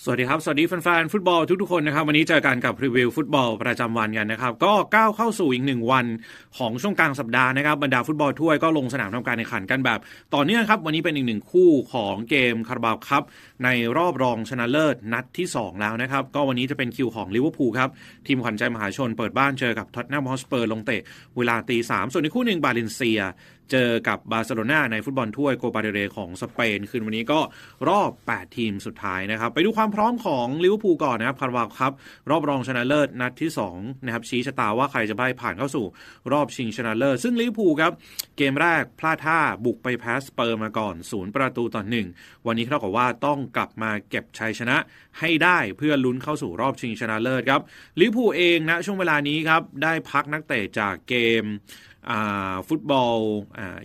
สวัสดีครับ สวัสดีแฟนๆฟุตบอลทุกๆคนนะครับ วันนี้เจอกันกับรีวิวฟุตบอลประจำวันกันนะครับ ก็ก้าวเข้าสู่อีกหนึ่งวันของช่วงกลางสัปดาห์นะครับ บรรดาฟุตบอลถ้วยก็ลงสนามทำการแข่งขันกันแบบ ต่อเนื่องครับ วันนี้เป็นอีกหนึ่งคู่ของเกมคาราบาวคัพในรอบรองชนะเลิศนัดที่ 2 แล้วนะครับ ก็วันนี้จะเป็นคิวของลิเวอร์พูลครับ ทีมขวัญใจมหาชนเปิดบ้านเจอกับท็อตแนมฮอสเปอร์ลงเตะเวลาตีสามส่วนในคู่หนึ่งบาเลนเซีย เจอกับบาร์เซโลนาในฟุตบอลถ้วยโกปาเดเรของสเปน คืนวันนี้ก็รอบ 8 ทีมสุดท้ายนะครับ ไปดูความพร้อมของลิเวอร์พูลก่อนนะครับคาร์วาครับ รอบรองชนะเลิศนัดที่2นะครับชี้ชะตาว่าใครจะได้ผ่านเข้าสู่รอบชิงชนะเลิศซึ่งลิเวอร์พูลครับ เกมแรกพลาดท่าบุกไปแพ้สเปอร์มาก่อนศูนย์ประตูต่อหนึ่งวันนี้เท่ากับว่าต้องกลับมาเก็บชัยชนะให้ได้เพื่อลุ้นเข้าสู่รอบชิงชนะเลิศครับลิเวอร์พูลเองนะช่วงเวลานี้ครับได้พักนักเตะจากเกม ฟุตบอล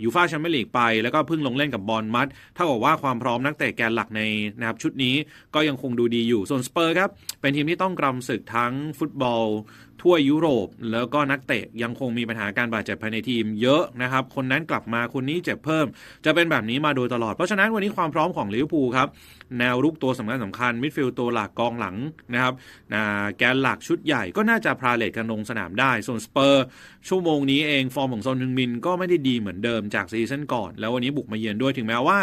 ยูฟาแชมเปี้ยนลีกไป แล้วก็เพิ่งลงเล่นกับบอลมัดเท่ากับว่าความพร้อมนักเตะแกนหลักในนะครับชุดนี้ก็ยังคงดูดีอยู่ ส่วนสเปอร์ครับ เป็นทีมที่ต้องกรำศึกทั้งฟุตบอล ทั่วยุโรป แล้วก็นักเตะยังคงมีปัญหาการบาดเจ็บภายในทีมเยอะนะครับ คนนั้นกลับมาคนนี้เจ็บเพิ่ม จะเป็นแบบนี้มาโดยตลอด เพราะฉะนั้นวันนี้ความพร้อมของลิเวอร์พูลครับ แนวรุกตัวสำคัญสำคัญมิดฟิลด์ตัวหลักกองหลังนะครับแกนหลักชุดใหญ่ก็น่าจะพาเลตกันลงสนามได้ ส่วนสเปอร์ ชั่วโมงนี้เองฟอร์มของซอนฮึงมินก็ไม่ได้ดีเหมือนเดิมจากซีซั่นก่อน แล้ววันนี้บุกมาเยือนด้วยถึงแม้ว่า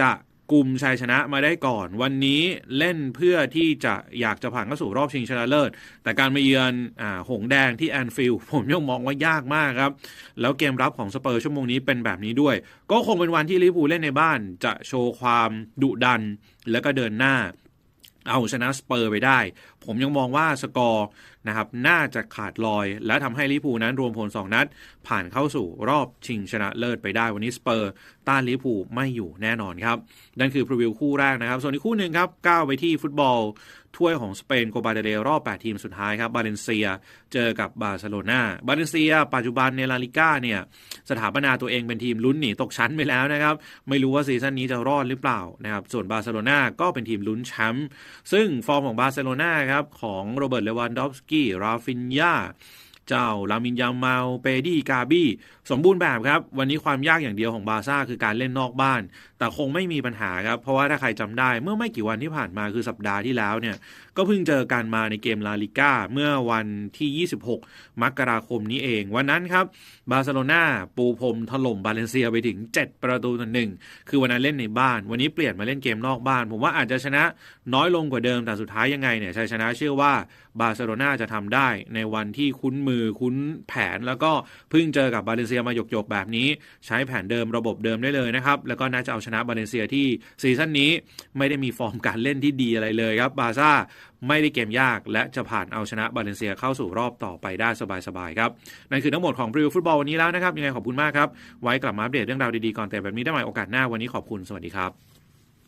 จะ กลุ่มชัยชนะมาได้ก่อน วันนี้เล่นเพื่อที่จะอยากจะผ่านเข้าสู่รอบชิงชนะเลิศ แต่การมาเยือนอหงแดงที่แอนฟิลด์ผมยังมองว่ายากมากครับ แล้วเกมรับของสเปอร์ชั่วโมงนี้เป็นแบบนี้ด้วย ก็คงเป็นวันที่ลิเวอร์พูลเล่นในบ้านจะโชว์ความดุดันแล้วก็เดินหน้าเอาชนะสเปอร์ไปได้ผมยังมองว่าสกอร์นะครับน่าจะขาดลอย และทำให้ลิเวอร์พูนั้นรวมผล 2 นัด ผ่านเข้าสู่รอบชิงชนะเลิศไปได้วันนี้สเปอร์ ต้านลิเวอร์พูไม่อยู่แน่นอนครับ นั่นคือพรีวิวคู่แรกนะครับ ส่วนอีกคู่หนึ่งครับก้าวไปที่ฟุตบอล ถ้วยของสเปนโกบาเดเรรอบ 8 ทีมสุดท้ายครับบาเลนเซียเจอกับบาร์เซโลนาบาเลนเซีย ปัจจุบันในลาลิก้าเนี่ยสถาปนาตัวเองเป็นทีมลุ้นหนีตกชั้นไปแล้วนะครับไม่รู้ว่าซีซั่นนี้จะรอดหรือเปล่านะครับส่วนบาร์เซโลนาก็เป็นทีมลุ้นแชมป์ซึ่งฟอร์มของบาร์เซโลนาครับของโรเบิร์ตเลวันดอฟสกี้ ราฟินยา เจ้าลามินยามาลเปดี้กาบี้สมบูรณ์แบบครับ วันนี้ความยากอย่างเดียวของบาซ่าคือการเล่นนอกบ้าน แต่คงไม่มีปัญหาครับ เพราะว่าถ้าใครจำได้เมื่อไม่กี่วันที่ผ่านมาคือสัปดาห์ที่แล้วเนี่ย ก็เพิ่งเจอกันมาในเกมลาลิก้าเมื่อวันที่ 26 มกราคมนี้เอง วันนั้นครับบาร์เซโลนาปูพรมถล่มบาเลนเซียไปถึง 7 ประตูต่อหนึ่งคือวันนั้นเล่นในบ้าน วันนี้เปลี่ยนมาเล่นเกมนอกบ้าน ผมว่าอาจจะชนะน้อยลงกว่าเดิมแต่สุดท้ายยังไงเนี่ยชัยชนะเชื่อว่าบาร์เซโลนาจะทำได้ในวันที่คุ้นมือคุ้นแผนแล้วก็เพิ่งเจอกับบาเลนเซียมาหยกๆแบบนี้ ใช้แผนเดิมระบบเดิมได้เลยนะครับแล้วก็น่าจะเอาชนะบาเลนเซียที่ซีซั่นนี้ไม่ได้มีฟอร์มการเล่นที่ดีอะไรเลยครับบาซ่าไม่ได้เกมยากและจะผ่านเอาชนะบาเลนเซียเข้าสู่รอบต่อไปได้สบายๆครับ นั่นคือทั้งหมดของรีวิวฟุตบอลวันนี้แล้วนะครับ ยังไงขอบคุณมากครับ ไว้กลับมาอัปเดตเรื่องราวดีๆก่อนแต่แบบนี้ได้ใหม่โอกาสหน้าวันนี้ขอบคุณสวัสดีครับ